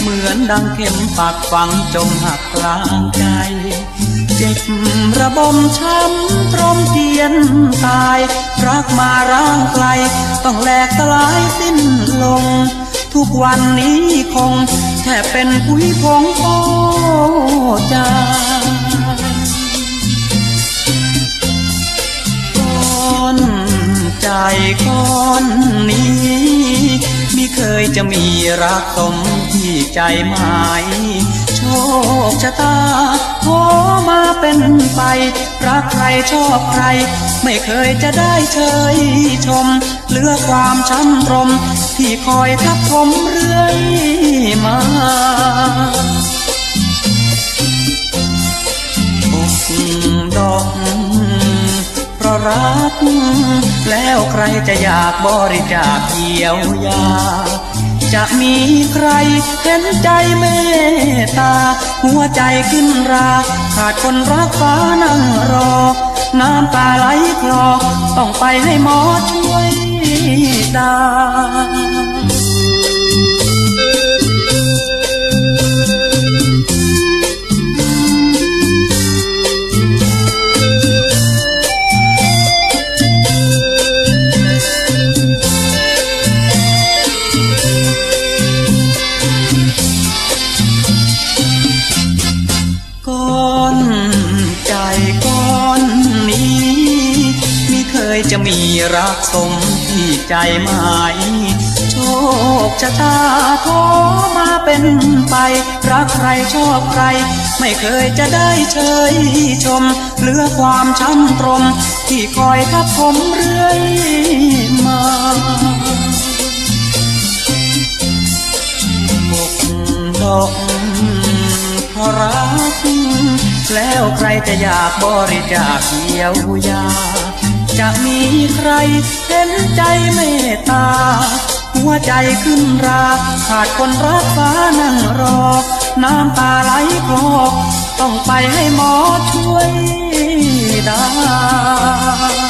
เหมือนดังเข็มปากฝังจมหักกลางใจ เจ็บระบมช้ำตรมเทียนตาย รักมาร่างไกล ต้องแหลกสลายสิ้นลง ทุกวันนี้คงแค่เป็นผุ้ยผงโอใจก้อนใจก้อนนี้ จะมีรักสมที่ใจหมายโชคชะตาขอมาเป็นไปรักใครชอบใคร ไม่เคยจะได้เชยชมเหลือความช้ำตรม ที่คอยทับผมเรื่อยมาอกดอกเพราะรัก แล้วใครจะอยากบริจาคเยียวยา จะมีใครเห็นใจเมตตา หัวใจขึ้นรา ขาดคนรักฟ้านั่งรอ น้ำตาไหลคลอ ต้องไปให้หมอช่วยดา มีรักสมที่ใจหมาย โชคชะตาโทรมาเป็นไป รักใครชอบใคร ไม่เคยจะได้เชยชม เหลือความช้ำตรม ที่คอยทับผมเรื่อยมาอกดอกพรัก แล้วใครจะอยากบริจาคเยียวยา ใครเห็นใจเมตตา หัวใจขึ้นราขาดคนรักฟ้านั่งรอ น้ำตาไหลคลอกต้องไปให้หมอช่วยได้